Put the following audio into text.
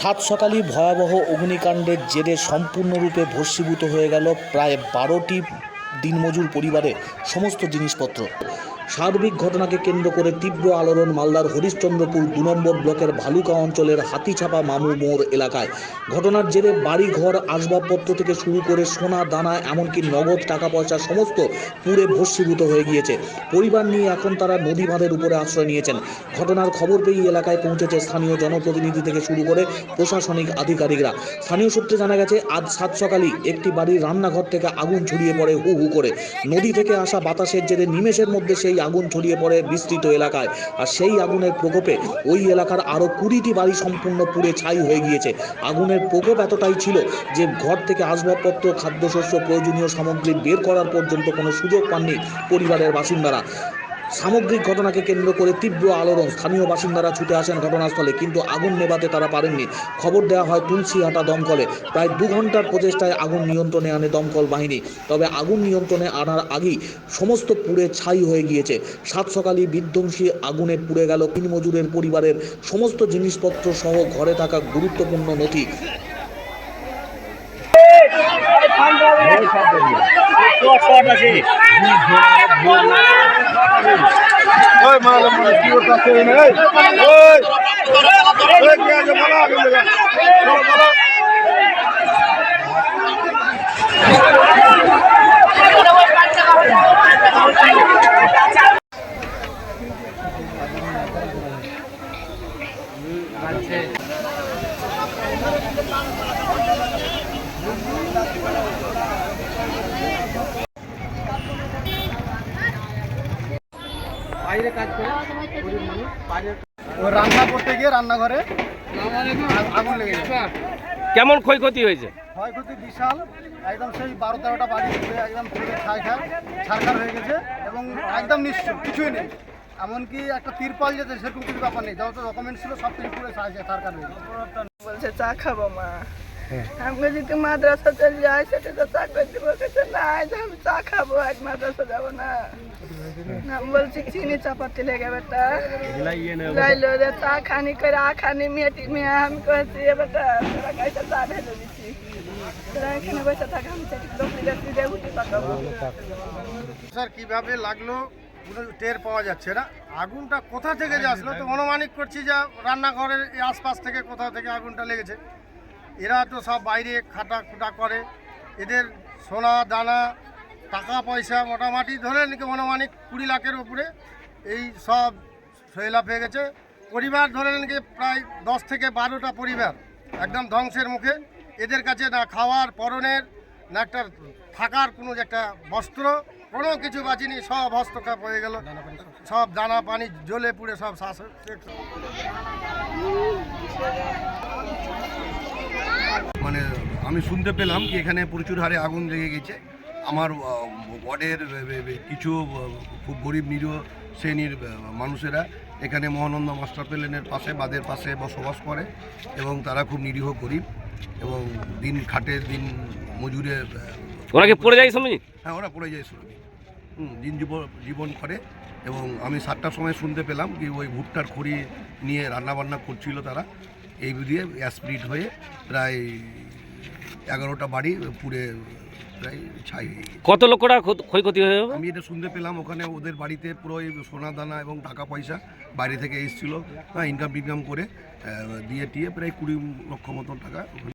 সাত সকালে ভয়াবহ অগ্নিকাণ্ডের জেরে সম্পূর্ণরূপে ভস্মীভূত হয়ে গেল প্রায় বারোটি দিনমজুর পরিবারে সমস্ত জিনিসপত্র। সার্বিক ঘটনাকে কেন্দ্র করে তীব্র আলোড়ন মালদার হরিশ্চন্দ্রপুর দু নম্বর ব্লকের ভালুকা অঞ্চলের হাতিছাপা মামু মোড় এলাকায়। ঘটনার জেরে বাড়ি ঘর আসবাবপত্র থেকে শুরু করে সোনা, দানা, এমনকি নগদ টাকা পয়সা সমস্ত পুড়ে ভস্মীভূত হয়ে গিয়েছে। পরিবার নিয়ে এখন তারা নদী বাঁধের উপরে আশ্রয় নিয়েছেন। ঘটনার খবর পেয়ে এলাকায় পৌঁছেছে স্থানীয় জনপ্রতিনিধি থেকে শুরু করে প্রশাসনিক আধিকারিকরা। স্থানীয় সূত্রে জানা গেছে, আজ সাত সকালেই একটি বাড়ির রান্নাঘর থেকে আগুন ছড়িয়ে পড়ে হু হু করে। নদী থেকে আসা বাতাসের জেরে নিমেষের মধ্যে সেই আগুন ছড়িয়ে পড়ে বিস্তৃত এলাকায়। আর সেই আগুনের প্রকোপে ওই এলাকার আরও কুড়িটি বাড়ি সম্পূর্ণ পুড়ে ছাই হয়ে গিয়েছে। আগুনের প্রকোপ এতটাই ছিল যে ঘর থেকে আসবাবপত্র, খাদ্যশস্য, প্রয়োজনীয় সামগ্রী বের করার পর্যন্ত কোনো সুযোগ পাননি পরিবারের বাসিন্দারা। সামগ্রিক ঘটনাকে কেন্দ্র করে তীব্র আলোড়ন স্থানীয় বাসিন্দারা ছুটে আসেন ঘটনাস্থলে কিন্তু আগুন নেভাতে তারা পারেননি খবর দেওয়া হয় তুলসীহাটা দমকলে প্রায় দু ঘণ্টার প্রচেষ্টায় আগুন নিয়ন্ত্রণে আনে দমকল বাহিনী তবে আগুন নিয়ন্ত্রণে আনার আগেই সমস্ত পুড়ে ছাই হয়ে গিয়েছে সাত সকালে বিধ্বংসী আগুনে পুড়ে গেল তিন মজুরের পরিবারের সমস্ত জিনিসপত্র সহ ঘরে থাকা গুরুত্বপূর্ণ নথি ওই মাল মানে কি ওটা করে রান্না করতে গিয়ে রান্নাঘরে আগুন লেগে গেছে। কেমন ক্ষয়ক্ষতি হয়েছে? ক্ষয়ক্ষতি বিশাল। একদম সেই বারো তেরোটা বাড়ি পুড়ে একদম পুরো ছাই খায় ছারখার হয়ে গেছে এবং একদম নিশ্চয় কিছুই নেই। এমনকি একটা তিরপাল যেতে সেরকম কিছু ব্যাপার নেই। যত ডকুমেন্ট ছিল সব কিছু পুরো ছাই ছারখার হয়ে গেছে। বলছে চা খাব মা। আমি বলছি তুই মাদ্রাসা চলে যাই সেটা তো চা করে দিব বলছে না আমি চা খাব আজ মাদ্রাসা যাব না। আমি বলছি চিনি চাপাতি লেগে বেটা। যাইলো চা খানি করে আ খানি মেয়েটি মেয়ে। আমি কয়েছি বেটা তোরা গাইতে চা ঢেলে দিচ্ছি তোরা এখানে বসে থাক আমি সেটি লোক দিতে দিয়ে উঠি পাকাবো। স্যার কীভাবে লাগল? টের পাওয়া যাচ্ছে না। আগুনটা কোথা থেকে যে আসলো? তো অনুমানিক করছি যে রান্নাঘরের আশপাশ থেকে কোথাও থেকে আগুনটা লেগেছে। এরা তো সব বাইরে খাটা খুটা করে। এদের সোনা দানা, টাকা পয়সা মোটামুটি ধরে নাকি অনুমানিক কুড়ি লাখের উপরে এই সব সৈলাভ হয়ে গেছে। পরিবার ধরে নাকি, প্রায় দশ থেকে বারোটা পরিবার একদম ধ্বংসের মুখে। এদের কাছে না খাওয়ার পরনের, না একটা থাকার কোনো একটা বস্ত্র, কোনো কিছু বাঁচিনি সব হস্তক্ষেপ হয়ে গেল। সব দানা পানি জ্বলে পুড়ে সব শ্বাস মানে আমি শুনতে পেলাম কি এখানে প্রচুর হারে আগুন লেগে গেছে। আমার ওয়ার্ডের কিছু খুব গরিব নিরীহ শ্রেণির মানুষেরা এখানে মহানন্দ মাস্টার প্লেনের পাশে বাদের পাশে বসবাস করে এবং তারা খুব নিরীহ গরিব এবং দিন খাটে দিন মজুরে ওরা কি পড়ে যায় সময় হ্যাঁ ওরা পড়ে যায় হুম দিন জীবন জীবন করে এবং আমি সাতটার সময় শুনতে পেলাম কি ওই ভুট্টার খড়ি নিয়ে রান্নাবান্না করছিল তারা। এই দিয়ে অ্যাসপ্রিট হয়ে প্রায় এগারোটা বাড়ি পুড়ে প্রায় ছাই হয়ে গেছে। কত লোকরা ক্ষত- ক্ষয়ক্ষতি হয়ে যাবে আমি এটা শুনতে পেলাম ওখানে ওদের বাড়িতে পুরো এই সোনা দানা এবং টাকা পয়সা বাইরে থেকে এসেছিল হ্যাঁ ইনকাম টিনকাম করে আহ, দিয়ে টিয়ে প্রায় কুড়ি লক্ষ মতন টাকা ওখানে